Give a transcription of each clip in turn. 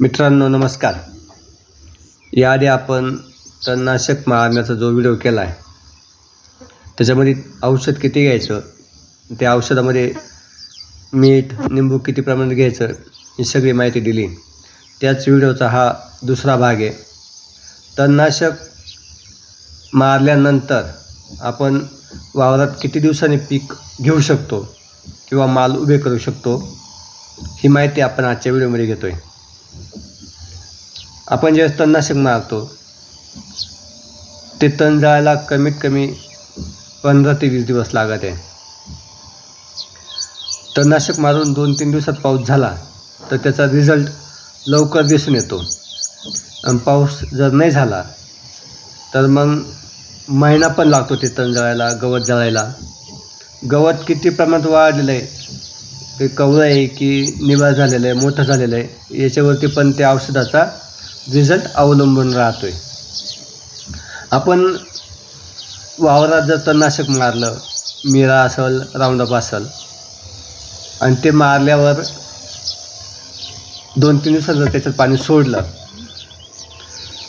मित्रांनो नमस्कार. याआधी आपण तणनाशक मारण्याचा जो व्हिडिओ केला आहे त्याच्यामध्ये औषध किती घ्यायचं त्या औषधामध्ये मीठ निंबू किती प्रमाणात घ्यायचं ही सगळी माहिती दिली. त्याच व्हिडिओचा हा दुसरा भाग आहे. तणनाशक मारल्यानंतर आपण वावरात किती दिवसांनी पीक घेऊ शकतो किंवा माल उभे करू शकतो ही माहिती आपण आजच्या व्हिडिओमध्ये घेतो आहे आपण ज्यावेळेस तणनाशक मारतो ते तण जायला कमीत कमी पंधरा ते वीस दिवस लागत आहे. तणनाशक मारून दोन तीन दिवसात पाऊस झाला तर त्याचा रिझल्ट लवकर दिसून येतो. आणि पाऊस जर नाही झाला तर मग महिना पण लागतो ते तण जळायला गवत जळायला. गवत किती प्रमाणात वाढलेलं आहे ते कवळं आहे की निवाळ झालेलं आहे मोठं झालेलं आहे. याच्यावरती पण त्या औषधाचा रिझल्ट अवलंबून राहतो आहे आपण वावरात जर तणनाशक मारलं मिरा असेल राऊंडअप असेल आणि ते मारल्यावर दोन तीन दिवसात जर त्याच्यात पाणी सोडलं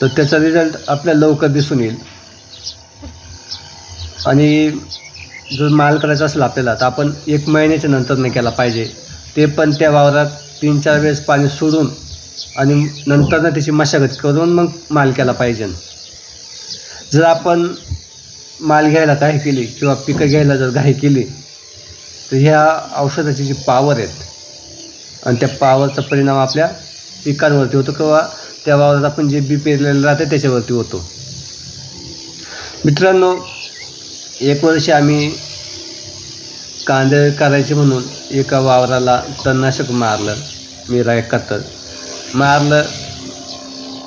तर त्याचा रिझल्ट आपल्याला लवकर दिसून येईल. आणि जर माल करायचा असेल आपल्याला तर आपण एक महिन्याच्या नंतर नाही केला पाहिजे. ते पण त्या वावरात तीन चार वेळेस पाणी सोडून आणि नंतर त्याची मशागत करून मग माल केला पाहिजे. जर आपण माल घ्यायला काय केली किंवा पिकं घ्यायला जर घाई केली तर ह्या औषधाची जी पावर आहेत आणि त्या पावरचा परिणाम आपल्या पिकांवरती होतो किंवा त्या वावरात आपण जे बी पेरलेलं राहते त्याच्यावरती होतो. मित्रांनो एक वर्षी आम्ही कांदे करायचे म्हणून एका वावराला तणनाशक मारलं. मिरा एकाहत्तर मारलं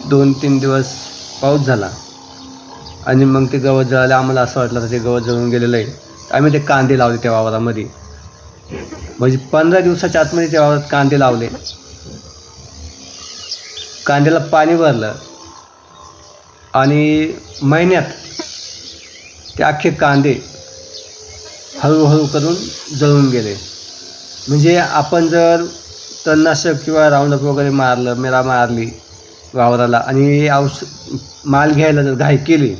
दोन तीन दिवस पाऊस झाला. आणि मग ते गवत जळालं. आम्हाला असं वाटलं तर ते गवत जळून गेलेलं आहे. आम्ही ते कांदे लावले त्या वावरामध्ये. म्हणजे पंधरा दिवसाच्या आतमध्ये त्या वावरात कांदे लावले. कांद्याला पाणी भरलं. आणि महिन्यात ते अख्खे कांदे हळूहळू करून जळून गेले. म्हणजे आपण जर तणनाशक किंवा राऊंडअप वगैरे मारलं मेरा मारली वावराला आणि औष माल घ्यायला जर घाई केली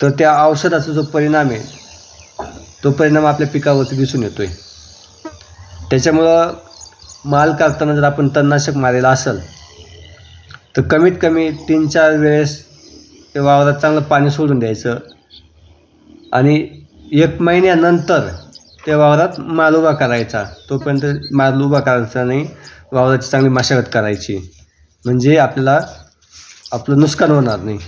तर त्या औषधाचा जो परिणाम आहे तो परिणाम आपल्या पिकावरती दिसून येतो आहे त्याच्यामुळं माल काढताना जर आपण तणनाशक मारेला असेल तर कमीत कमी तीन चार वेळेस ते वावरात चांगलं पाणी सोडून द्यायचं. आणि एक महिन्यानंतर त्या वावरात माल उभा करायचा. तोपर्यंत माल उभा करायचा नाही वावराची चांगली मशागत करायची. म्हणजे आपल्याला आपलं नुकसान होणार नाही.